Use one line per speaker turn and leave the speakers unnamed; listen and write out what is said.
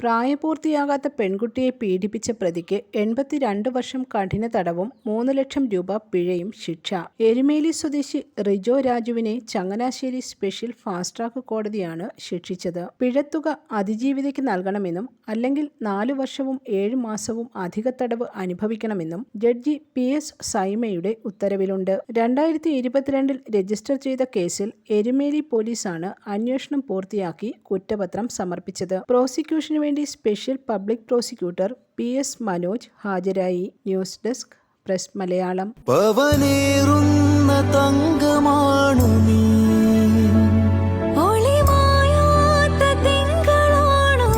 പ്രായപൂർത്തിയാകാത്ത പെൺകുട്ടിയെ പീഡിപ്പിച്ച പ്രതിക്ക് എൺപത്തിരണ്ട് വർഷം കഠിന തടവും മൂന്ന് ലക്ഷം രൂപ പിഴയും ശിക്ഷ. എരുമേലി സ്വദേശി റിജോ രാജുവിനെ ചങ്ങനാശ്ശേരി സ്പെഷ്യൽ ഫാസ്റ്റ് ട്രാക്ക് കോടതിയാണ് ശിക്ഷിച്ചത്. പിഴത്തുക അതിജീവിതയ്ക്ക് നൽകണമെന്നും അല്ലെങ്കിൽ നാലു വർഷവും ഏഴ് മാസവും അധിക തടവ് അനുഭവിക്കണമെന്നും ജഡ്ജി പി എസ് സൈമയുടെ ഉത്തരവിലുണ്ട്. രണ്ടായിരത്തി ഇരുപത്തിരണ്ടിൽ രജിസ്റ്റർ ചെയ്ത കേസിൽ എരുമേലി പോലീസാണ് അന്വേഷണം പൂർത്തിയാക്കി കുറ്റപത്രം സമർപ്പിച്ചത്. പ്രോസിക്യൂഷനു വേണ്ടി special public prosecutor P S Manoj ഹാജരായി. News desk press Malayalam.
പവനേറുന്ന തങ്കമാണു നീ.
ഒളിമായാത്ത തിങ്കളാണോ